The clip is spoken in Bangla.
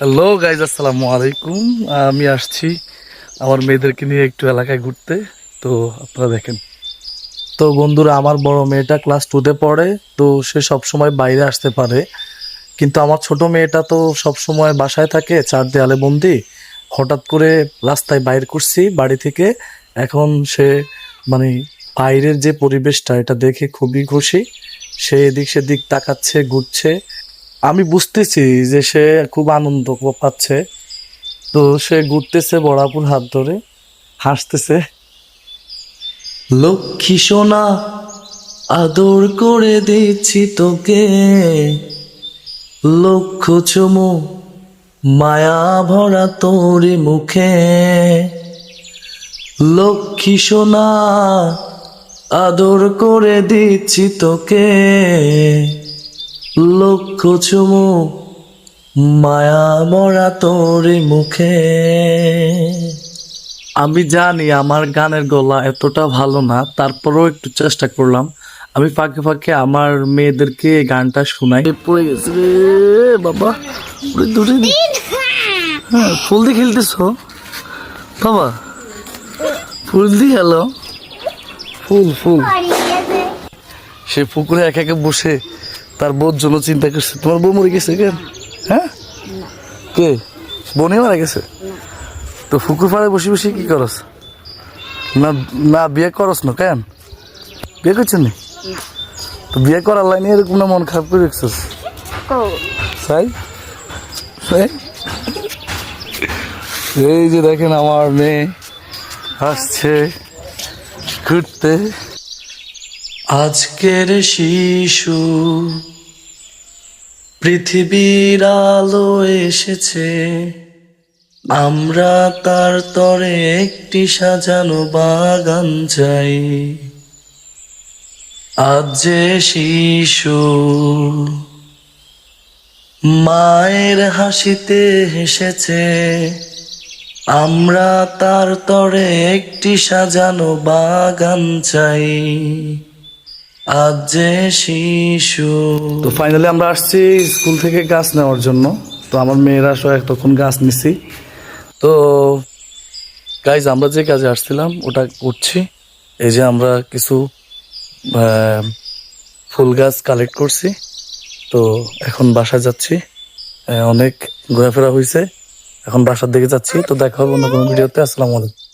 হ্যালো গাইজ আসসালামু আলাইকুম। আমি আসছি আমার মেয়েদেরকে নিয়ে একটু এলাকায় ঘুরতে। তো আপনারা দেখেন। তো বন্ধুরা, আমার বড় মেয়েটা ক্লাস টুতে পড়ে, তো সে সব সময় বাইরে আসতে পারে। কিন্তু আমার ছোট মেয়েটা তো সব সময় বাসায় থাকে, চার দেয়ালে বন্দি। হঠাৎ করে রাস্তায় বাইর করছি বাড়ি থেকে। এখন সে মানে বাইরের যে পরিবেশটা, এটা দেখে খুবই খুশি। সে এদিক সেদিক তাকাচ্ছে, ঘুরছে। আমি বুঝতেছি যে সে খুব আনন্দ পাচ্ছে। তো সে ঘুরতেছে বড়াপুর হাত ধরে, হাসতেছে। লক্ষ্মী সোনা, আদর করে দিচ্ছি তোকে। লক্ষ চুমু, মায়া ভরা তোরে মুখে। লক্ষ্মী সোনা, আদর করে দিচ্ছি তোকে। লক্ষ চুমু মায়া মরা তোরে মুখে। আমি জানি আমার গানের গলা এতটা ভালো না তারপরেও একটু চেষ্টা করলাম। আমি ফাঁকে ফাঁকে আমার মেয়েদেরকে গানটা শোনাই। পড়ে গেছে রে বাবা দূরে হ্যাঁ ফুল দিয়ে খেলতেছ? বাবা ফুল দিয়ে খেলো ফুল ফুল। সে পুকুরে একা একা বসে তার বোধ জন্য চিন্তা করছে। তোমার বউ মরে গেছে কেন? হ্যাঁ? কে? বনে মারা গেছে? তো ফুকুর পাড়ে বসে বসে কি করস? না না বিয়ে করস না কেন? বিয়ে করছেন নি? তো বিয়ে করার লাইনে এরকম না মন খারাপ করে রেখছিস? তাই তাই? এই যে দেখেন আমার মেয়ে আসছে ঘুরতে। আজকের শিশু পৃথিবীর আলো এসেছে। আমরা তার তরে একটি সাজানো বাগান চাই। আজ যে শিশু মায়ের হাসিতে হেসেছে, আমরা তার তরে একটি সাজানো বাগান চাই। আজ যে শিশু। তো ফাইনালি আমরা আসছি স্কুল থেকে গাছ নেওয়ার জন্য। তো আমার মেয়েরা সহ তখন গাছ নিছি। তো গাইজ আমরা যে কাজে আসছিলাম, ওটা করছি। এই যে আমরা কিছু ফুল গাছ কালেক্ট করছি। তো এখন বাসায় যাচ্ছি। অনেক ঘোরাফেরা হয়েছে এখন বাসার দিকে যাচ্ছি। তো দেখা হবে অন্য কোনো ভিডিওতে। আসসালামু আলাইকুম।